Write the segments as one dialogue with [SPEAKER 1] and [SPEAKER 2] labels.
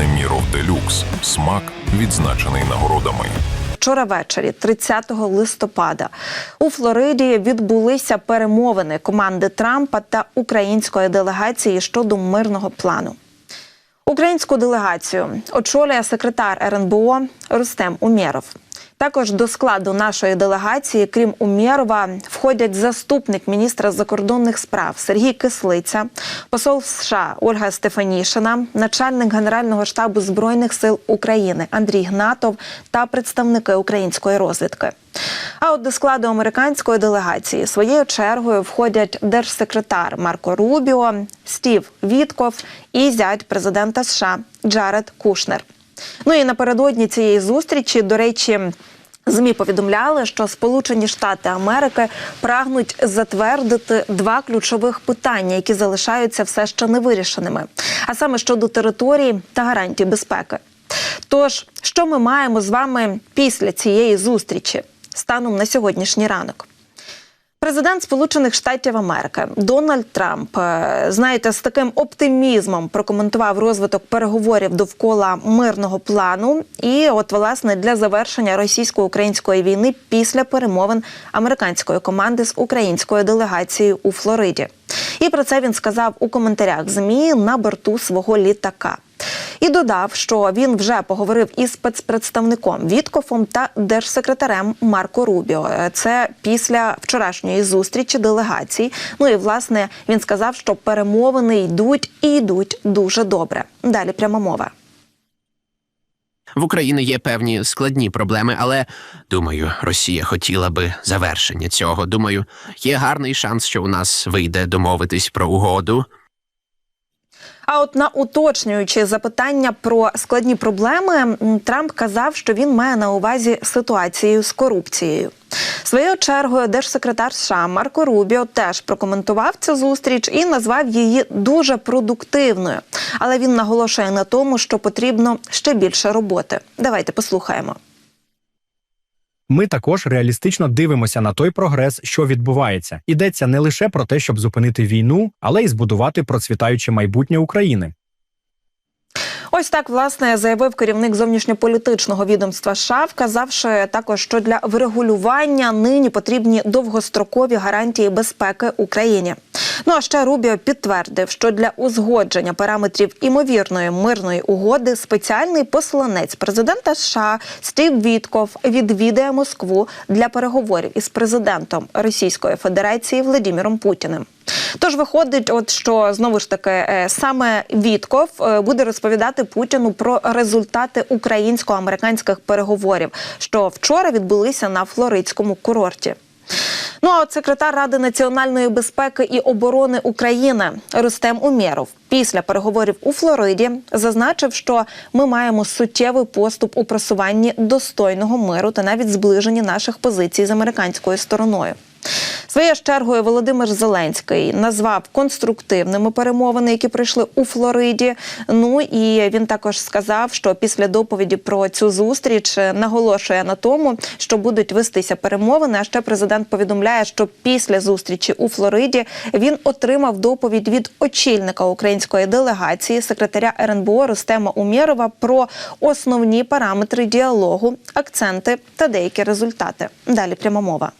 [SPEAKER 1] Неміров Делюкс. Смак відзначений нагородами.
[SPEAKER 2] Вчора ввечері, 30 листопада, у Флориді відбулися перемовини команди Трампа та української делегації щодо мирного плану. Українську делегацію очолює секретар РНБО Рустем Умєров. Також до складу нашої делегації, крім Умєрова, входять заступник міністра закордонних справ Сергій Кислиця, посол США Ольга Стефанішина, начальник Генерального штабу збройних сил України Андрій Гнатов та представники української розвідки. А от до складу американської делегації своєю чергою входять держсекретар Марко Рубіо, Стів Вітков і зять президента США Джаред Кушнер. Ну і напередодні цієї зустрічі, до речі. ЗМІ повідомляли, що Сполучені Штати Америки прагнуть затвердити два ключових питання, які залишаються все ще невирішеними, а саме щодо території та гарантій безпеки. Тож, що ми маємо з вами після цієї зустрічі станом на сьогоднішній ранок? Президент Сполучених Штатів Америки Дональд Трамп, е, знаєте, з таким оптимізмом прокоментував розвиток переговорів довкола мирного плану. І, от, власне, для завершення російсько-української війни після перемовин американської команди з українською делегацією у Флориді. І про це він сказав у коментарях ЗМІ на борту свого літака. І додав, що він вже поговорив із спецпредставником Віткофом та держсекретарем Марко Рубіо. Е, Це після вчорашньої зустрічі делегацій. Ну і власне він сказав, що перемовини йдуть і йдуть дуже добре. Далі пряма мова.
[SPEAKER 3] В Україні є певні складні проблеми, але думаю, Росія хотіла би завершення цього. Думаю, є гарний шанс, що у нас вийде домовитись про угоду.
[SPEAKER 2] А от на уточнюючи запитання про складні проблеми, Трамп казав, що він має на увазі ситуацію з корупцією. Своєю чергою держсекретар США Марко Рубіо теж прокоментував цю зустріч і назвав її дуже продуктивною. Але він наголошує на тому, що потрібно ще більше роботи. Давайте послухаємо.
[SPEAKER 4] Ми також реалістично дивимося на той прогрес, що відбувається. Йдеться не лише про те, щоб зупинити війну, але й збудувати процвітаюче майбутнє України.
[SPEAKER 2] Ось так власне заявив керівник зовнішньополітичного відомства США, вказавши також, що для врегулювання нині потрібні довгострокові гарантії безпеки Україні. Ну а ще Рубіо підтвердив, що для узгодження параметрів імовірної мирної угоди спеціальний посланець президента США Стів Вітков відвідає Москву для переговорів із президентом Російської Федерації Владимиром Путіним. Тож виходить, от що знову ж таки е, саме Вітков е, буде розповідати Путіну про результати українсько-американських переговорів, що вчора відбулися на флоридському курорті. Ну а от секретар Ради національної безпеки і оборони України Рустем Умєров після переговорів у Флориді зазначив, що ми маємо суттєвий поступ у просуванні достойного миру та навіть зближенні наших позицій з американською стороною. Своєю чергою Володимир Зеленський назвав конструктивними перемовини, які пройшли у Флориді. Ну і він також сказав, що після доповіді про цю зустріч наголошує на тому, що будуть вестися перемовини. А ще президент повідомляє, що після зустрічі у Флориді він отримав доповідь від очільника української делегації, секретаря РНБО Рустема Умєрова про основні параметри діалогу, акценти та деякі результати. Далі пряма мова.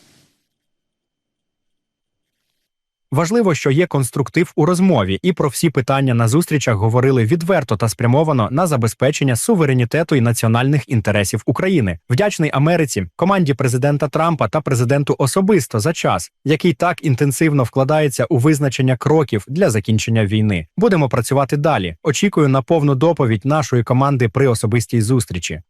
[SPEAKER 4] Важливо, що є конструктив у розмові, і про всі питання на зустрічах говорили відверто та спрямовано на забезпечення суверенітету і національних інтересів України. Вдячний Америці, команді президента Трампа та президенту особисто за час, який так інтенсивно вкладається у визначення кроків для закінчення війни. Будемо працювати далі. Очікую на повну доповідь нашої команди при особистій зустрічі.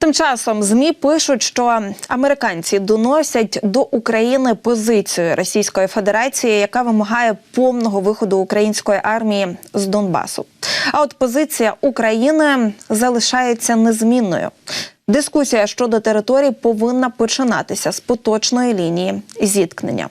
[SPEAKER 2] Тим часом змі пишуть, що американці доносять до України позицію Російської Федерації, яка вимагає повного виходу української армії з Донбасу. А от позиція України залишається незмінною. Дискусія щодо територій повинна починатися з поточної лінії зіткнення.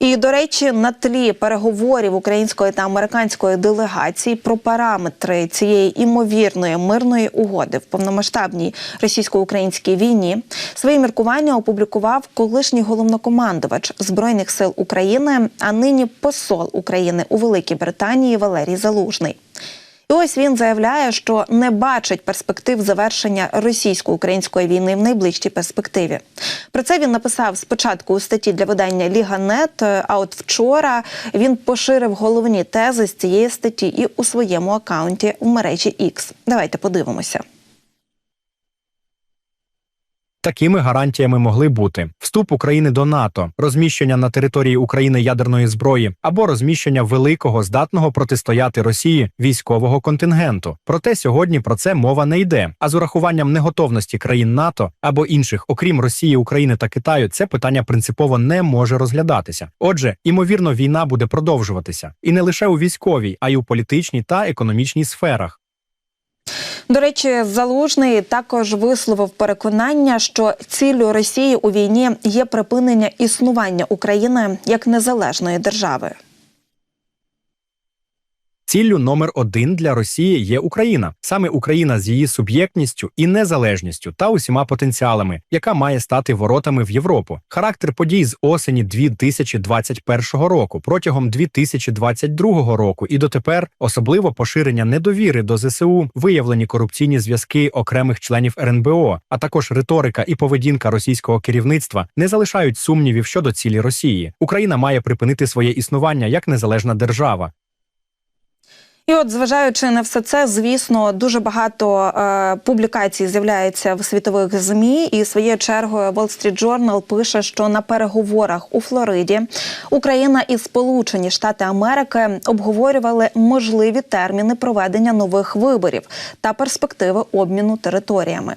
[SPEAKER 2] І до речі, на тлі переговорів української та американської делегації про параметри цієї імовірної мирної угоди в повномасштабній російсько-українській війні свої міркування опублікував колишній головнокомандувач збройних сил України, а нині посол України у Великій Британії Валерій Залужний. І ось він заявляє, що не бачить перспектив завершення російсько-української війни в найближчій перспективі. Про це він написав спочатку у статті для видання Ліга.нет, А от вчора він поширив головні тези з цієї статті і у своєму акаунті у мережі X. Давайте подивимося.
[SPEAKER 4] Такими гарантіями могли бути вступ України до НАТО, розміщення на території України ядерної зброї або розміщення великого здатного протистояти Росії військового контингенту. Проте сьогодні про це мова не йде. А з урахуванням неготовності країн НАТО або інших, окрім Росії, України та Китаю, це питання принципово не може розглядатися. Отже, імовірно, війна буде продовжуватися і не лише у військовій, а й у політичній та економічній сферах.
[SPEAKER 2] До речі, залужний також висловив переконання, що ціллю Росії у війні є припинення існування України як незалежної держави.
[SPEAKER 4] Ціллю номер один для Росії є Україна. Саме Україна з її суб'єктністю і незалежністю та усіма потенціалами, яка має стати воротами в Європу. Характер подій з осені 2021 року протягом 2022 року і дотепер особливо поширення недовіри до ЗСУ, виявлені корупційні зв'язки окремих членів РНБО, а також риторика і поведінка російського керівництва не залишають сумнівів щодо цілі Росії. Україна має припинити своє існування як незалежна держава.
[SPEAKER 2] І от, зважаючи на все це, звісно, дуже багато е, публікацій з'являється в світових змі. І своєю чергою Wall Street Journal пише, що на переговорах у Флориді Україна і Сполучені Штати Америки обговорювали можливі терміни проведення нових виборів та перспективи обміну територіями.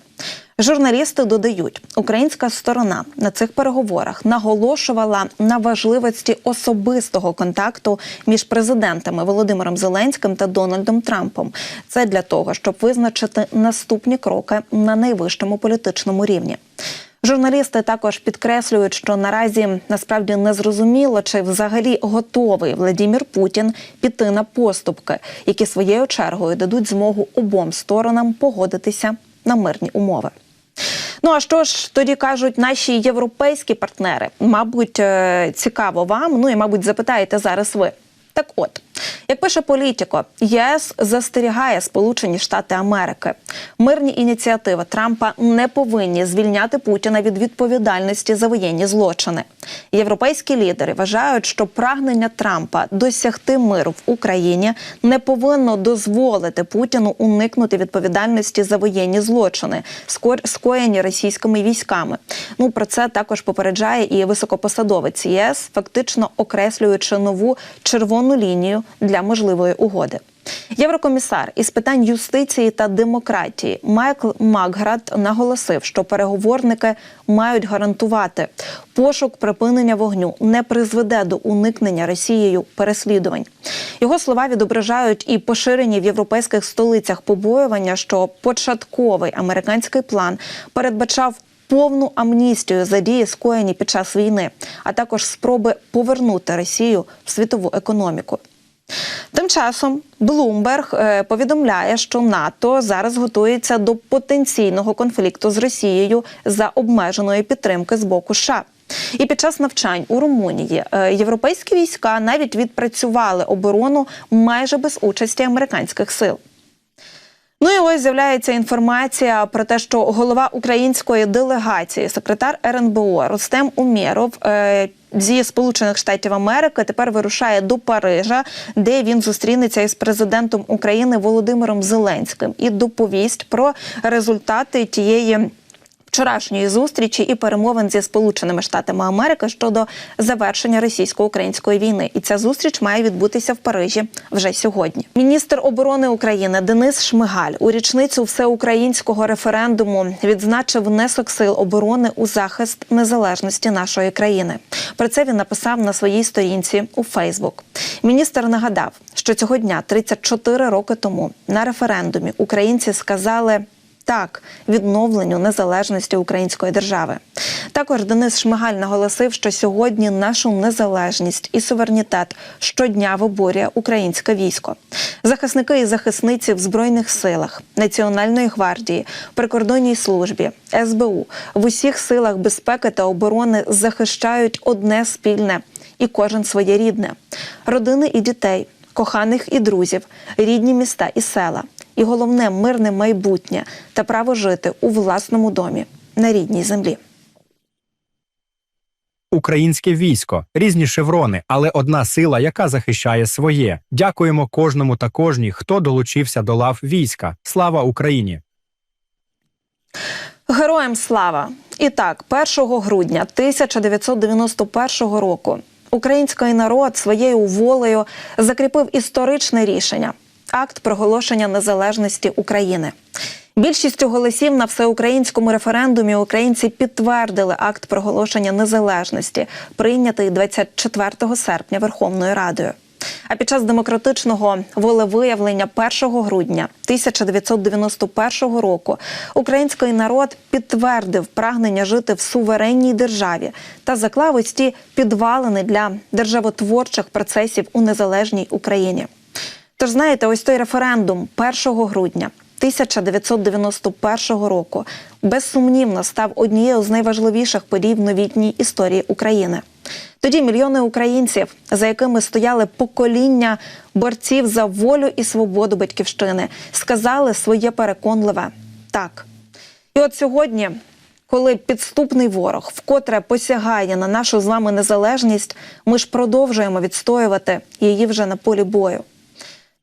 [SPEAKER 2] Журналісти додають, українська сторона на цих переговорах наголошувала на важливості особистого контакту між президентами Володимиром Зеленським та Дональдом Трампом. Це для того, щоб визначити наступні кроки на найвищому політичному рівні. Журналісти також підкреслюють, що наразі насправді не зрозуміло, чи взагалі готовий Владімір Путін піти на поступки, які своєю чергою дадуть змогу обом сторонам погодитися на мирні умови. Ну а що ж тоді кажуть наші європейські партнери? Мабуть, е, цікаво вам. Ну і мабуть, запитаєте зараз ви. Так от, як пише політико, єС застерігає Сполучені Штати Америки. Мирні ініціативи Трампа не повинні звільняти Путіна від відповідальності за воєнні злочини. Європейські лідери вважають, що прагнення Трампа досягти миру в Україні не повинно дозволити Путіну уникнути відповідальності за воєнні злочини, скоєні російськими військами. Ну про це також попереджає і високопосадовець ЄС, фактично окреслюючи нову червону лінію для можливої угоди. Єврокомісар із питань юстиції та демократії Майкл Макград наголосив, що переговорники мають гарантувати, пошук припинення вогню не призведе до уникнення Росією переслідувань. Його слова відображають і поширені в європейських столицях побоювання, що початковий американський план передбачав повну амністію за дії, скоєні під час війни, а також спроби повернути Росію в світову економіку. Тим часом Блумберг повідомляє, що НАТО зараз готується до потенційного конфлікту з Росією за обмеженої підтримки з боку США. І під час навчань у Румунії е, європейські війська навіть відпрацювали оборону майже без участі американських сил. Ну і ось з'являється інформація про те, що голова української делегації, секретар РНБО Рустем Умєров е, зі Сполучених Штатів Америки тепер вирушає до Парижа, де він зустрінеться із президентом України Володимиром Зеленським і доповість про результати тієї. Вчорашньої зустрічі і перемовин зі Сполученими Штатами Америки щодо завершення російсько-української війни, і ця зустріч має відбутися в Парижі вже сьогодні. Міністр оборони України Денис Шмигаль у річницю всеукраїнського референдуму відзначив внесок сил оборони у захист незалежності нашої країни. Про це він написав на своїй сторінці у Фейсбук. Міністр нагадав, що цього дня, 34 роки тому, на референдумі українці сказали так відновленню незалежності української держави. Також Денис Шмигаль наголосив, що сьогодні нашу незалежність і суверенітет щодня виборює українське військо. Захисники і захисниці в збройних силах, Національної гвардії, прикордонній службі, СБУ в усіх силах безпеки та оборони захищають одне спільне і кожен своє рідне родини і дітей коханих і друзів, рідні міста і села, і головне мирне майбутнє та право жити у власному домі на рідній землі.
[SPEAKER 4] Українське військо, різні шеврони, але одна сила, яка захищає своє. Дякуємо кожному та кожній, хто долучився до лав війська. Слава Україні!
[SPEAKER 2] Героям слава! І так, 1 грудня 1991 року український народ своєю волею закріпив історичне рішення акт проголошення незалежності України. Більшістю голосів на всеукраїнському референдумі українці підтвердили акт проголошення незалежності, прийнятий 24 серпня Верховною Радою. А під час демократичного волевиявлення 1 грудня 1991 року український народ підтвердив прагнення жити в суверенній державі та заклав ось ті підвалини для державотворчих процесів у незалежній Україні. Тож знаєте, ось той референдум 1 грудня 1991 року безсумнівно став однією з найважливіших подій в новітній історії України. Тоді мільйони українців, за якими стояли покоління борців за волю і свободу батьківщини, сказали своє переконливе так. І от сьогодні, коли підступний ворог вкотре посягає на нашу з вами незалежність, ми ж продовжуємо відстоювати її вже на полі бою.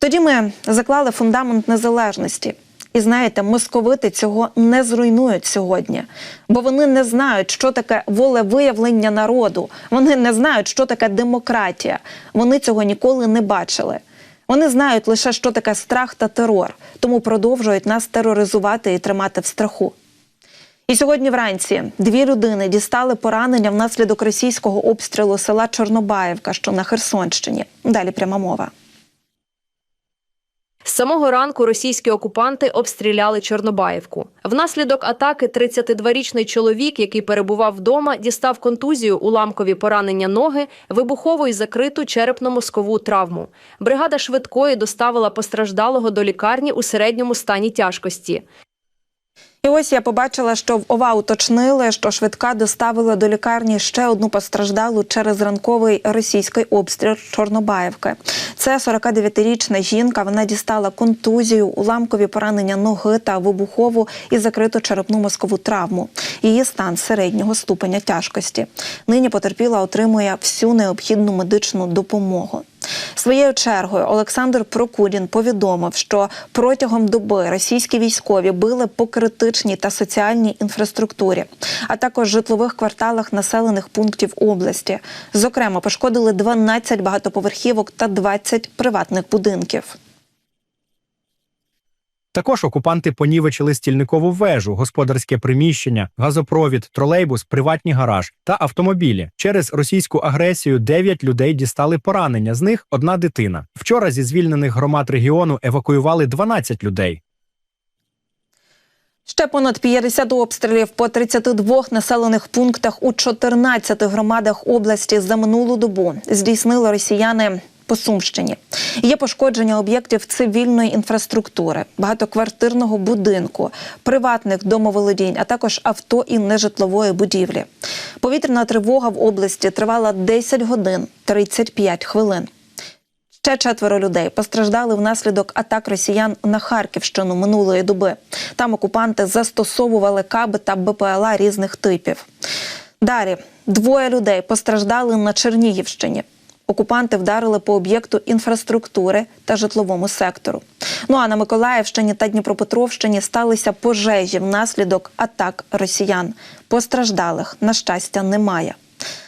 [SPEAKER 2] Тоді ми заклали фундамент незалежності. І знаєте, московити цього не зруйнують сьогодні, бо вони не знають, що таке волевиявлення народу. Вони не знають, що таке демократія. Вони цього ніколи не бачили. Вони знають лише, що таке страх та терор, тому продовжують нас тероризувати і тримати в страху. І сьогодні вранці дві людини дістали поранення внаслідок російського обстрілу села Чорнобаївка, що на Херсонщині. Далі пряма мова.
[SPEAKER 5] Самого ранку російські окупанти обстріляли Чорнобаївку. Внаслідок атаки 32-річний чоловік, який перебував вдома, дістав контузію, уламкові поранення ноги, вибухову і закриту черепно-мозкову травму. Бригада швидкої доставила постраждалого до лікарні у середньому стані тяжкості.
[SPEAKER 2] І ось я побачила, що в ОВА уточнили, що швидка доставила до лікарні ще одну постраждалу через ранковий російський обстріл Чорнобаївки. Це 49-річна жінка. Вона дістала контузію, уламкові поранення ноги та вибухову і закриту черепну мозкову травму. Її стан середнього ступеня тяжкості. Нині потерпіла отримує всю необхідну медичну допомогу. Своєю чергою Олександр Прокурін повідомив, що протягом доби російські військові били по критичній та соціальній інфраструктурі, а також житлових кварталах населених пунктів області. Зокрема, пошкодили 12 багатоповерхівок та 20 приватних будинків.
[SPEAKER 4] Також окупанти понівечили стільникову вежу, господарське приміщення, газопровід, тролейбус, приватні гараж та автомобілі. Через російську агресію 9 людей дістали поранення. З них одна дитина. Вчора зі звільнених громад регіону евакуювали 12 людей.
[SPEAKER 2] Ще понад 50 обстрілів по 32 населених пунктах у 14 громадах області за минулу добу здійснили росіяни по Сумщині. Є пошкодження об'єктів цивільної інфраструктури, багатоквартирного будинку, приватних домоволодінь, а також авто і нежитлової будівлі. Повітряна тривога в області тривала 10 годин 35 хвилин. Ще четверо людей постраждали внаслідок атак росіян на Харківщину минулої доби. Там окупанти застосовували каби та БПЛА різних типів. Далі двоє людей постраждали на Чернігівщині. Окупанти вдарили по об'єкту інфраструктури та житловому сектору. Ну а на Миколаївщині та Дніпропетровщині сталися пожежі внаслідок атак росіян. Постраждалих, на щастя, немає.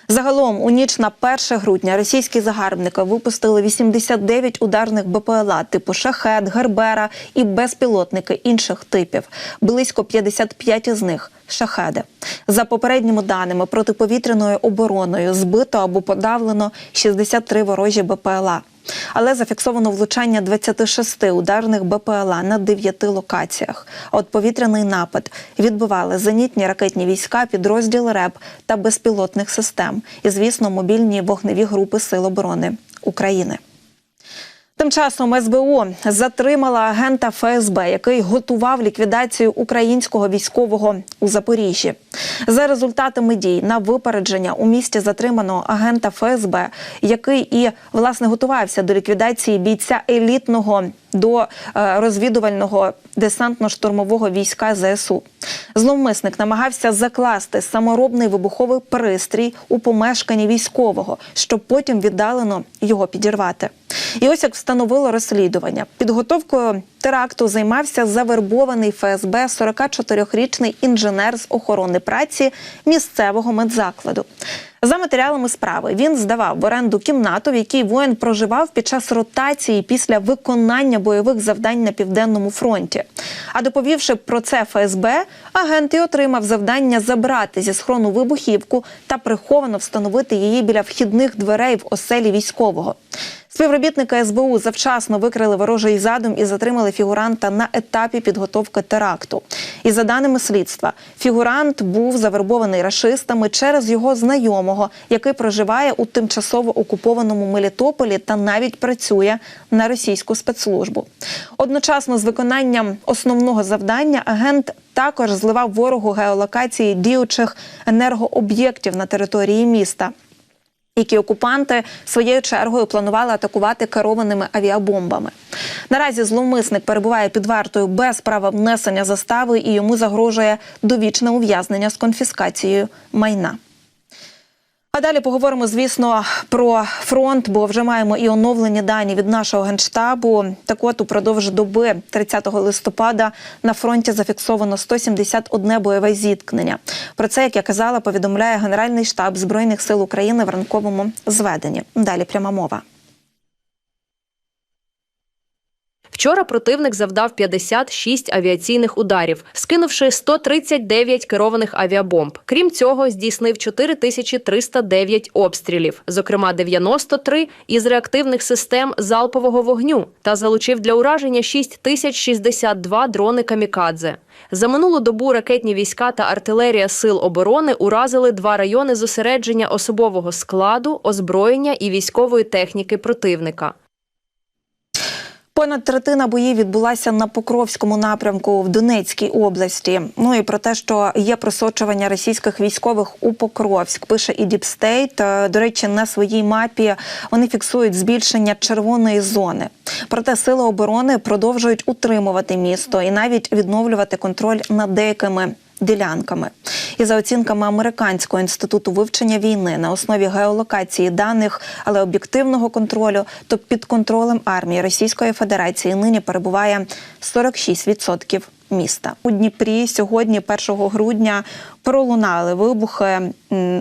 [SPEAKER 2] Загалом у ніч на 1 грудня російські загарбники випустили 89 ударних БПЛА типу шахет, гербера і безпілотники інших типів. Близько 55 з них шахеди. За попередніми даними протиповітряною обороною збито або подавлено 63 ворожі БПЛА. Але зафіксовано влучання 26 ударних БПЛА на 9 локаціях. От повітряний напад відбивали зенітні ракетні війська, підрозділ РЕБ та безпілотних систем. І, звісно, мобільні вогневі групи Сил оборони України. Тим часом СБУ затримала агента ФСБ, який готував ліквідацію українського військового у Запоріжжі. За результатами дій на випередження у місті затримано агента ФСБ, який і власне готувався до ліквідації бійця елітного до е, розвідувального десантно-штурмового війська ЗСУ. Зловмисник намагався закласти саморобний вибуховий пристрій у помешканні військового, щоб потім віддалено його підірвати. І ось як встановило розслідування, підготовкою теракту займався завербований ФСБ 44-річний інженер з охорони праці місцевого медзакладу. За матеріалами справи він здавав в оренду кімнату, в якій воїн проживав під час ротації після виконання бойових завдань на південному фронті. А доповівши про це ФСБ, агент і отримав завдання забрати зі схрону вибухівку та приховано встановити її біля вхідних дверей в оселі військового. Співробітники СБУ завчасно викрили ворожий задум і затримали фігуранта на етапі підготовки теракту. І за даними слідства, фігурант був завербований рашистами через його знайомого, який проживає у тимчасово окупованому Мелітополі та навіть працює на російську спецслужбу. Одночасно з виконанням основного завдання агент також зливав ворогу геолокації діючих енергооб'єктів на території міста які окупанти своєю чергою планували атакувати керованими авіабомбами. Наразі зловмисник перебуває під вартою без права внесення застави і йому загрожує довічне ув'язнення з конфіскацією майна. А далі поговоримо, звісно, про фронт, бо вже маємо і оновлені дані від нашого генштабу. Так от упродовж доби 30 листопада на фронті зафіксовано 171 бойове зіткнення. Про це, як я казала, повідомляє Генеральний штаб Збройних сил України в ранковому зведенні. Далі пряма мова.
[SPEAKER 5] Вчора противник завдав 56 авіаційних ударів, скинувши 139 керованих авіабомб. Крім цього, здійснив 4309 обстрілів, зокрема 93 із реактивних систем залпового вогню, та залучив для ураження 6062 дрони камікадзе. За минулу добу ракетні війська та артилерія сил оборони уразили два райони зосередження особового складу, озброєння і військової техніки противника.
[SPEAKER 2] Понад третина боїв відбулася на Покровському напрямку в Донецькій області. Ну і про те, що є просочування російських військових у Покровськ, пише і Діпстейт. До речі, на своїй мапі вони фіксують збільшення червоної зони. Проте сили оборони продовжують утримувати місто і навіть відновлювати контроль над деякими ділянками. І за оцінками американського інституту вивчення війни на основі геолокації даних, але об'єктивного контролю, то під контролем армії Російської Федерації нині перебуває 46% міста. У Дніпрі сьогодні, 1 грудня, пролунали вибухи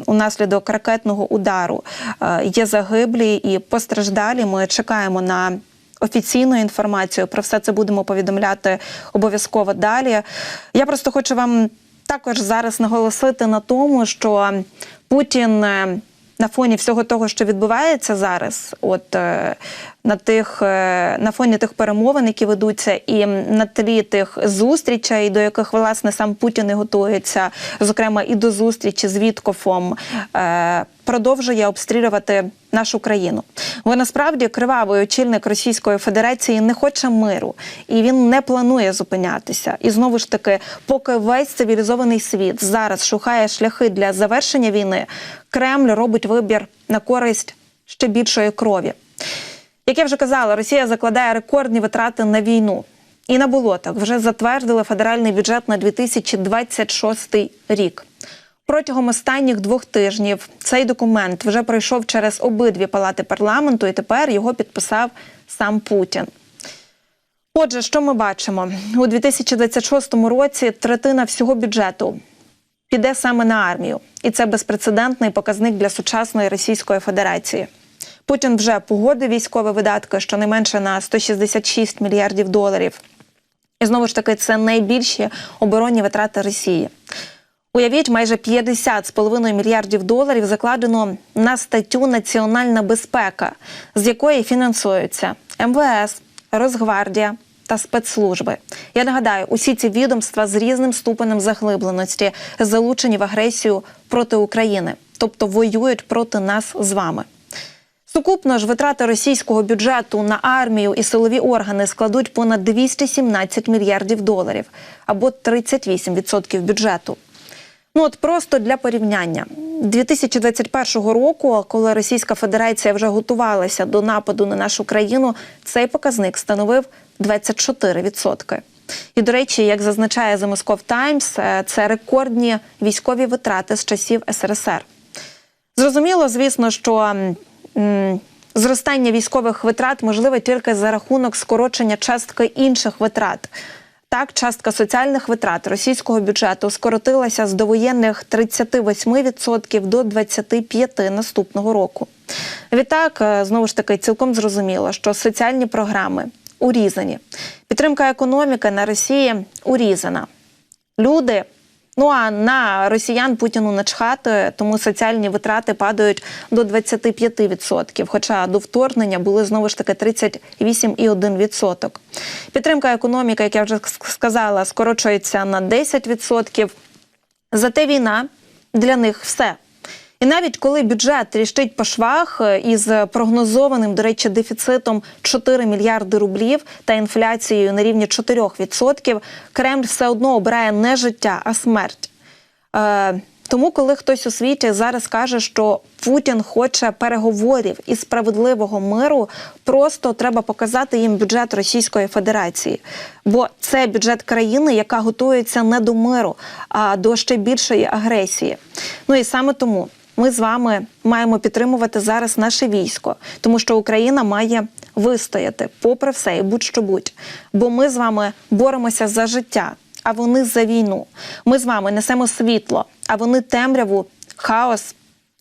[SPEAKER 2] унаслідок ракетного удару. Е, Є загиблі і постраждалі. Ми чекаємо на офіційну інформацію. Про все це будемо повідомляти обов'язково далі. Я просто хочу вам також зараз наголосити на тому, що Путін. е, На фоні всього того, що відбувається зараз, от е, на тих е, на фоні тих перемовин, які ведуться, і на тлі тих зустрічей, до яких власне сам Путін і готується, зокрема і до зустрічі з Віткофом, продовжує обстрілювати нашу країну. Бо насправді кривавий очільник Російської Федерації не хоче миру і він не планує зупинятися. І знову ж таки, поки весь цивілізований світ зараз шукає шляхи для завершення війни, Кремль робить вибір на користь ще більшої крові. Як я вже казала, Росія закладає рекордні витрати на війну. І на болотах вже затвердили федеральний бюджет на 2026 рік. Протягом останніх двох тижнів цей документ вже пройшов через обидві палати парламенту, і тепер його підписав сам Путін. Отже, що ми бачимо у 2026 році? Третина всього бюджету піде саме на армію, і це безпрецедентний показник для сучасної Російської Федерації. Путін вже погодив військові видатки щонайменше на 166 мільярдів доларів. І знову ж таки, це найбільші оборонні витрати Росії. Уявіть, майже 50,5 мільярдів доларів закладено на статтю Національна безпека, з якої фінансуються МВС, Росгвардія та спецслужби. Я нагадаю, усі ці відомства з різним ступенем заглибленості залучені в агресію проти України, тобто воюють проти нас з вами. Сукупно ж витрати російського бюджету на армію і силові органи складуть понад 217 мільярдів доларів або 38% бюджету. Ну от просто для порівняння 2021 року, коли Російська Федерація вже готувалася до нападу на нашу країну, цей показник становив 24%. І до речі, як зазначає The Moscow Times, е, це рекордні військові витрати з часів СРСР. Зрозуміло, звісно, що м, зростання військових витрат можливе тільки за рахунок скорочення частки інших витрат. Так, частка соціальних витрат російського бюджету скоротилася з довоєнних 38% до 25% наступного року. Відтак, е, знову ж таки, цілком зрозуміло, що соціальні програми урізані. Підтримка економіки на Росії урізана. Люди. Ну а на росіян Путіну начхати, тому соціальні витрати падають до 25%, хоча до вторгнення були знову ж таки 38,1%. Підтримка економіки, як я вже сказала, скорочується на 10%. Зате війна для них все. І навіть коли бюджет тріщить по швах е, із прогнозованим, до речі, дефіцитом 4 мільярди рублів та інфляцією на рівні 4%, Кремль все одно обирає не життя, а смерть. Е, тому, коли хтось у світі зараз каже, що Путін хоче переговорів і справедливого миру, просто треба показати їм бюджет Російської Федерації. Бо це бюджет країни, яка готується не до миру, а до ще більшої агресії. Ну і саме тому ми з вами маємо підтримувати зараз наше військо, тому що Україна має вистояти попри все і будь-що будь. Бо ми з вами боремося за життя а вони за війну. Ми з вами несемо світло, а вони темряву, хаос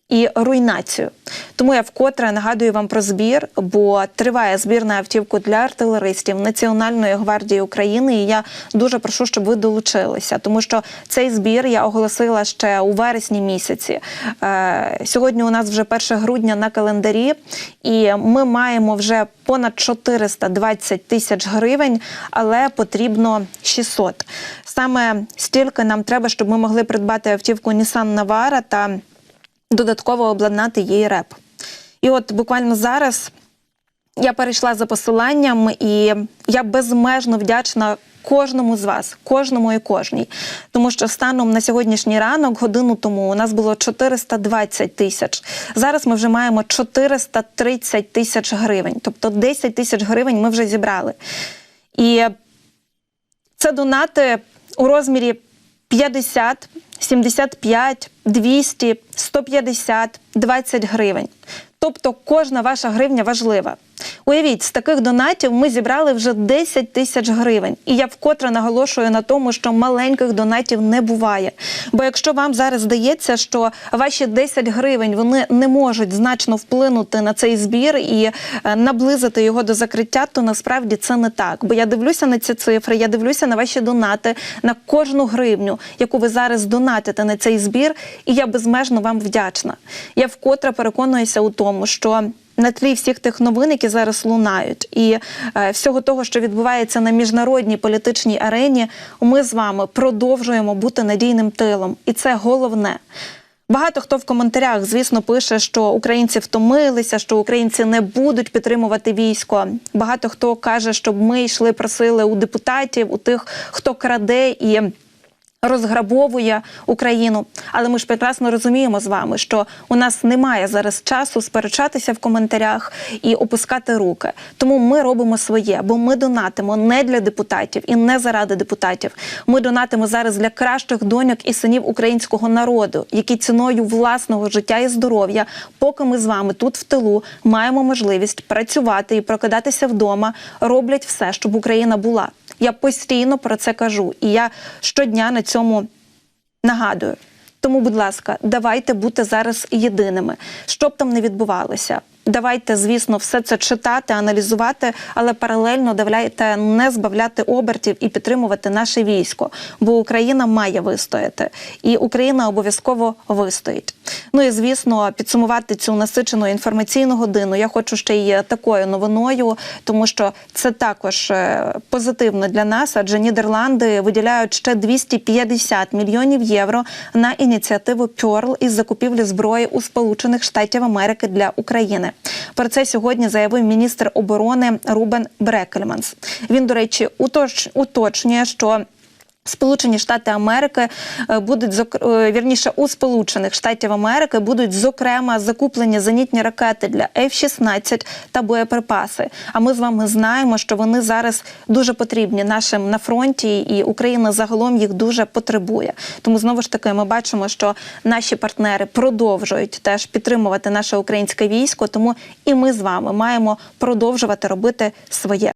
[SPEAKER 2] і руйнацію. Тому я вкотре нагадую вам про збір, бо триває збір на автівку для артилеристів Національної гвардії України. І я дуже прошу, щоб ви долучилися, тому що цей збір я оголосила ще у вересні місяці. Е, сьогодні у нас вже 1 грудня на календарі, і ми маємо вже понад 420 тисяч гривень, але потрібно 600. Саме стільки нам треба, щоб ми могли придбати автівку Navara та додатково обладнати її реп. І от буквально зараз я перейшла за посиланням, і я безмежно вдячна кожному з вас, кожному і кожній. Тому що станом на сьогоднішній ранок, годину тому, у нас було 420 тисяч. Зараз ми вже маємо 430 тисяч гривень. Тобто 10 тисяч гривень ми вже зібрали. І це донати у розмірі 50, 75, 200, 150, 20 гривень. Тобто кожна ваша гривня важлива. Уявіть, з таких донатів ми зібрали вже 10 тисяч гривень. І я вкотре наголошую на тому, що маленьких донатів не буває. Бо якщо вам зараз здається, що ваші 10 гривень вони не можуть значно вплинути на цей збір і е, наблизити його до закриття, то насправді це не так. Бо я дивлюся на ці цифри, я дивлюся на ваші донати, на кожну гривню, яку ви зараз донатите на цей збір, і я безмежно вам вдячна. Я вкотре переконуюся у тому, що на тлі всіх тих новин, які зараз лунають, і е, всього того, що відбувається на міжнародній політичній арені, ми з вами продовжуємо бути надійним тилом, і це головне. Багато хто в коментарях, звісно, пише, що українці втомилися, що українці не будуть підтримувати військо. Багато хто каже, щоб ми йшли, просили у депутатів, у тих, хто краде і розграбовує Україну. Але ми ж прекрасно розуміємо з вами, що у нас немає зараз часу сперечатися в коментарях і опускати руки. Тому ми робимо своє, бо ми донатимо не для депутатів і не заради депутатів. Ми донатимо зараз для кращих доньок і синів українського народу, які ціною власного життя і здоров'я, поки ми з вами тут в тилу маємо можливість працювати і прокидатися вдома, роблять все, щоб Україна була. Я постійно про це кажу, і я щодня на цьому нагадую. Тому, будь ласка, давайте бути зараз єдиними, що б там не відбувалося. Давайте, звісно, все це читати, аналізувати, але паралельно давайте не збавляти обертів і підтримувати наше військо, бо Україна має вистояти, і Україна обов'язково вистоїть. Ну і звісно, підсумувати цю насичену інформаційну годину. Я хочу ще й такою новиною, тому що це також е, позитивно для нас, адже Нідерланди виділяють ще 250 мільйонів євро на ініціативу Pearl із закупівлі зброї у Сполучених Штатів Америки для України. Про це сьогодні заявив міністр оборони Рубен Брекельманс. Він, до речі, уточнює, що Сполучені Штати Америки е, будуть е, вірніше у Сполучених Штатів Америки будуть зокрема закуплені зенітні ракети для F-16 та боєприпаси. А ми з вами знаємо, що вони зараз дуже потрібні нашим на фронті, і Україна загалом їх дуже потребує. Тому знову ж таки ми бачимо, що наші партнери продовжують теж підтримувати наше українське військо. Тому і ми з вами маємо продовжувати робити своє.